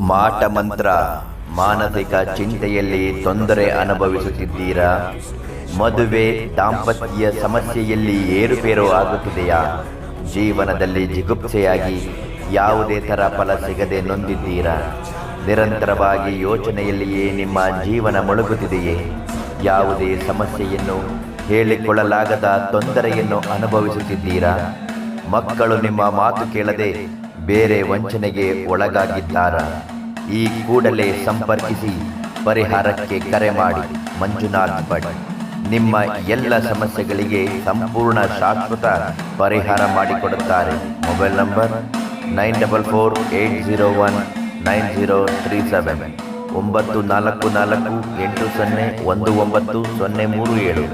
ಮಾಟ ಮಂತ್ರ ಮಾನಸಿಕ ಚಿಂತೆಯಲ್ಲಿ ತೊಂದರೆ ಅನುಭವಿಸುತ್ತಿದ್ದೀರಾ? ಮದುವೆ ದಾಂಪತ್ಯ ಸಮಸ್ಯೆಯಲ್ಲಿ ಏರುಪೇರು ಆಗುತ್ತಿದೆಯಾ? ಜೀವನದಲ್ಲಿ ಜಿಗುಪ್ಸೆಯಾಗಿ ಯಾವುದೇ ಥರ ಫಲ ಸಿಗದೆ ನೊಂದಿದ್ದೀರಾ? ನಿರಂತರವಾಗಿ ಯೋಚನೆಯಲ್ಲಿಯೇ ನಿಮ್ಮ ಜೀವನ ಮುಳುಗುತ್ತಿದೆಯೇ? ಯಾವುದೇ ಸಮಸ್ಯೆಯನ್ನು ಹೇಳಿಕೊಳ್ಳಲಾಗದ ತೊಂದರೆಯನ್ನು ಅನುಭವಿಸುತ್ತಿದ್ದೀರಾ? ಮಕ್ಕಳು ನಿಮ್ಮ ಮಾತು ಕೇಳದೆ ಬೇರೆ ವಂಚನೆಗೆ ಒಳಗಾಗಿದ್ದಾರಾ. ಈ ಕೂಡಲೇ ಸಂಪರ್ಕಿಸಿ ಪರಿಹಾರಕ್ಕೆ ಕರೆ ಮಾಡಿ. ಮಂಜುನಾಥ್ ಭಟ್, ನಿಮ್ಮ ಎಲ್ಲ ಸಮಸ್ಯೆಗಳಿಗೆ ಸಂಪೂರ್ಣ ಶಾಶ್ವತ ಪರಿಹಾರ ಮಾಡಿಕೊಡುತ್ತಾರೆ. Mobile number nine double four eight zero one, nine zero three seven, ಒಂಬತ್ತು ನಾಲ್ಕು ನಾಲ್ಕು ಎಂಟು ಸೊನ್ನೆ ಒಂದು ಒಂಬತ್ತು ಸೊನ್ನೆ ಮೂರು ಏಳು.